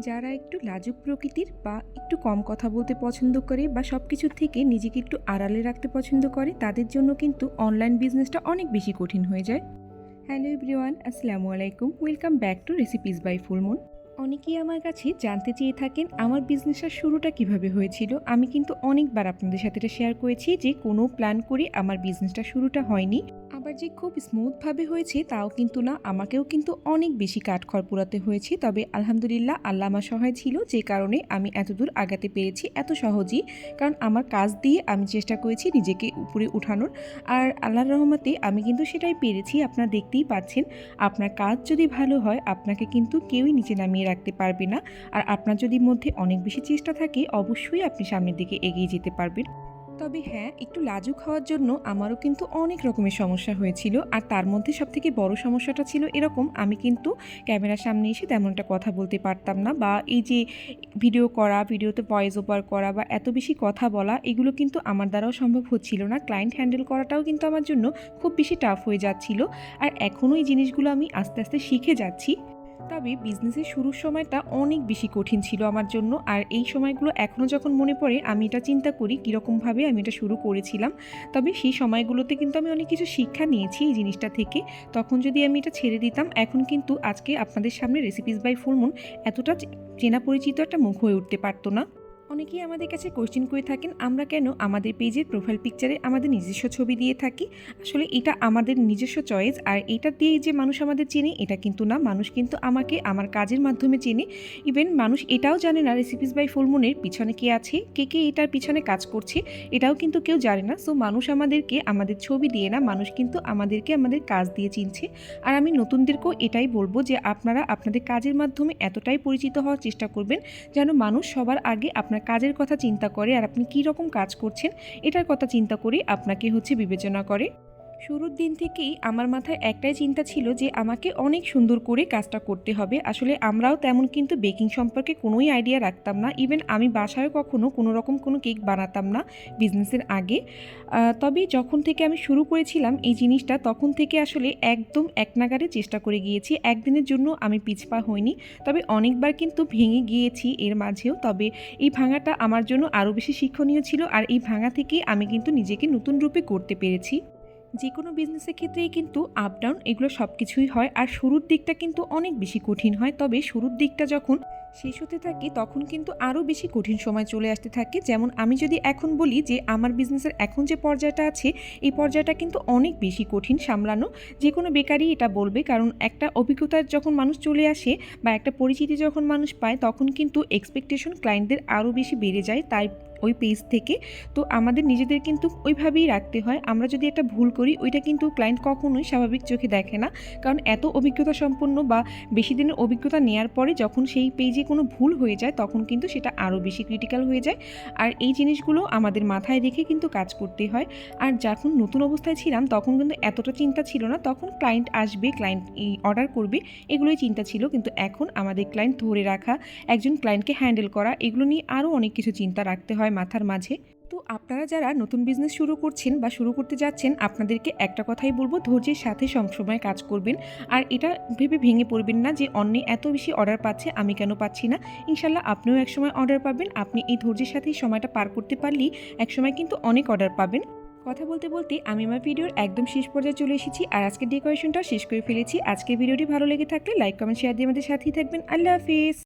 যারা একটু লাজুক প্রকৃতির বা একটু কম কথা বলতে পছন্দ করে বা সব কিছুর থেকে নিজেকে একটু আড়ালে রাখতে পছন্দ করে, তাদের জন্য কিন্তু অনলাইন বিজনেসটা অনেক বেশি কঠিন হয়ে যায়। হ্যালো এভরিওয়ান আসসালামু আলাইকুম। Welcome back to recipes by Fullmoon অনেকেই আমার কাছে জানতে চেয়ে থাকেন আমার বিজনেসের শুরুটা কীভাবে হয়েছিল। আমি কিন্তু অনেকবার আপনাদের সাথে এটা শেয়ার করেছি যে কোনো প্ল্যান করে আমার বিজনেসটা শুরুটা হয়নি। আবার যে খুব স্মুথভাবে হয়েছে তাও কিন্তু না, আমাকেও কিন্তু অনেক বেশি কাঠখড় পোড়াতে হয়েছে। তবে আলহামদুলিল্লাহ আল্লাহ আমার সহায় ছিল, যে কারণে আমি এতদূর আগাতে পেরেছি এত সহজেই। কারণ আমার কাজ দিয়ে আমি চেষ্টা করেছি নিজেকে উপরে উঠানোর। আর আল্লাহর রহমতে আমি কিন্তু সেটাই পেরেছি, আপনারা দেখতেই পাচ্ছেন। আপনার কাজ যদি ভালো হয়, আপনাকে কিন্তু কেউই নিচে নামিয়ে রাখতে পারবে না। আর আপনার যদি মধ্যে অনেক বেশি চেষ্টা থাকে, অবশ্যই আপনি সামনের দিকে এগিয়ে যেতে পারবেন। তবে হ্যাঁ একটু লাজুক হওয়ার জন্য আমারও কিন্তু অনেক রকমের সমস্যা হয়েছিল। আর তার মধ্যে সবথেকে বড় সমস্যাটা ছিল এরকম, আমি কিন্তু ক্যামেরার সামনে এসে তেমন একটা কথা বলতে পারতাম না বা এই যে ভিডিও করা, ভিডিওতে ভয়েস ওভার করা বা এত বেশি কথা বলা, এগুলো কিন্তু আমার দ্বারাও সম্ভব হচ্ছিল না। ক্লায়েন্ট হ্যান্ডেল করাটাও কিন্তু আমার জন্য খুব বেশি টাফ হয়ে যাচ্ছিল। আর এখনও এই জিনিসগুলো আমি আস্তে আস্তে শিখে যাচ্ছি। তবে বিজনেসের শুরুর সময়টা অনেক বেশি কঠিন ছিল আমার জন্য। আর এই সময়গুলো এখনও যখন মনে পড়ে, আমি এটা চিন্তা করি কীরকমভাবে আমি এটা শুরু করেছিলাম। তবে সেই সময়গুলোতে কিন্তু আমি অনেক কিছু শিক্ষা নিয়েছি এই জিনিসটা থেকে। তখন যদি আমি এটা ছেড়ে দিতাম, এখন কিন্তু আজকে আপনাদের সামনে রেসিপিস বাই ফুলমুন এতটা চেনা পরিচিত একটা মুখ হয়ে উঠতে পারতো না। অনেকেই আমাদের কাছে কোশ্চেন করে থাকেন, আমরা কেন আমাদের পেজের প্রোফাইল পিকচারে আমাদের নিজস্ব ছবি দিয়ে থাকি? আসলে এটা আমাদের নিজস্ব চয়েস আর এটা দিয়েই যে মানুষ আমাদের চেনে, এটা কিন্তু না। মানুষ কিন্তু আমাকে, আমার কাজের মাধ্যমে চেনে। ইভেন মানুষ এটাও জানে না রেসিপিস বাই ফুলমুনের পিছনে কে আছে, কে কে এটার পিছনে কাজ করছে, এটাও কিন্তু কেউ জানে না। সো মানুষ আমাদেরকে আমাদের ছবি দিয়ে না, মানুষ কিন্তু আমাদেরকে আমাদের কাজ দিয়ে চিনছে। আর আমি নতুনদেরকেও এটাই বলব যে আপনারা আপনাদের কাজের মাধ্যমে এতটাই পরিচিত হওয়ার চেষ্টা করবেন যেন মানুষ সবার আগে আপনার কাজের কথা চিন্তা করে আর আপনি কি রকম কাজ করছেন, এটার কথা চিন্তা করে আপনাকে হচ্ছে বিবেচনা করে। শুরুর দিন থেকেই আমার মাথায় একটাই চিন্তা ছিল যে আমাকে অনেক সুন্দর করে কাজটা করতে হবে। আসলে আমরাও তেমন কিন্তু বেকিং সম্পর্কে কোনোই আইডিয়া রাখতাম না। ইভেন আমি বাসায় কখনো কোনো রকম কোনো কেক বানাতাম না বিজনেসের আগে। তবে যখন থেকে আমি শুরু করেছিলাম এই জিনিসটা, তখন থেকে আসলে একদম এক নাগারে চেষ্টা করে গিয়েছি। একদিনের জন্য আমি পিছপা হইনি। তবে অনেকবার কিন্তু ভেঙে গিয়েছি এর মাঝেও। তবে এই ভাঙাটা আমার জন্য আরও বেশি শিক্ষণীয় ছিল। আর এই ভাঙা থেকেই আমি কিন্তু নিজেকে নতুন রূপে করতে পেরেছি। যে কোনো বিজনেসের ক্ষেত্রেই কিন্তু আপ ডাউন এগুলো সব কিছুই হয়। আর শুরুর দিকটা কিন্তু অনেক বেশি কঠিন হয়। তবে শুরুর দিকটা যখন শেষ হতে থাকে, তখন কিন্তু আরও বেশি কঠিন সময় চলে আসতে থাকে। যেমন আমি যদি এখন বলি যে, আমার বিজনেসের এখন যে পর্যায়টা আছে, এই পর্যায়টা কিন্তু অনেক বেশি কঠিন সামলানো। যে কোনো বেকারই এটা বলবে, কারণ একটা অভিজ্ঞতার যখন মানুষ চলে আসে বা একটা পরিচিতি যখন মানুষ পায়, তখন কিন্তু এক্সপেকটেশন ক্লায়েন্টদের আরও বেশি বেড়ে যায়। তাই ওই পেজ থেকে। তো আমাদের নিজেদের কিন্তু ওইভাবেই রাখতে হয়। আমরা যদি একটা ভুল করি, ওইটা কিন্তু ক্লায়েন্ট কখনোই স্বাভাবিক চোখে দেখে না। কারণ এত অভিজ্ঞতা সম্পন্ন বা বেশি দিনের অভিজ্ঞতা নেওয়ার পরে যখন সেই পেজে কোনো ভুল হয়ে যায়, তখন কিন্তু সেটা আরও বেশি ক্রিটিক্যাল হয়ে যায়। আর এই জিনিসগুলো আমাদের মাথায় রেখে কিন্তু কাজ করতে হয়। আর যখন নতুন অবস্থায় ছিলাম, তখন কিন্তু এতটা চিন্তা ছিল না। তখন ক্লায়েন্ট আসবে ক্লায়েন্ট অর্ডার করবে, এগুলোই চিন্তা ছিল। কিন্তু এখন আমাদের ক্লায়েন্ট ধরে রাখা, একজন ক্লায়েন্টকে হ্যান্ডেল করা, এগুলো নিয়ে আরও অনেক কিছু চিন্তা রাখতে হয়। মাথার মাঝে। তো আপনারা যারা নতুন বিজনেস শুরু করছেন বা শুরু করতে যাচ্ছেন, আপনাদেরকে একটা কথাই বলব, ধৈর্যের সাথে সবসময় কাজ করবেন। আর এটা ভেবে ভেঙে পড়বেন না যে অন্য এত বেশি অর্ডার পাচ্ছে, আমি কেন পাচ্ছি না। ইনশাল্লাহ আপনিও একসময় অর্ডার পাবেন। আপনি এই ধৈর্যের সাথেই সময়টা পার করতে পারলেই একসময় কিন্তু অনেক অর্ডার পাবেন। কথা বলতে বলতে আমি আমার ভিডিওর একদম শেষ পর্যায়ে চলে এসেছি আর আজকের ডেকোরেশনটা শেষ করে ফেলেছি। আজকের ভিডিওটি ভালো লেগে থাকলে লাইক কমেন্ট শেয়ার দিয়ে আমাদের সাথেই থাকবেন। আল্লাহ হাফিজ।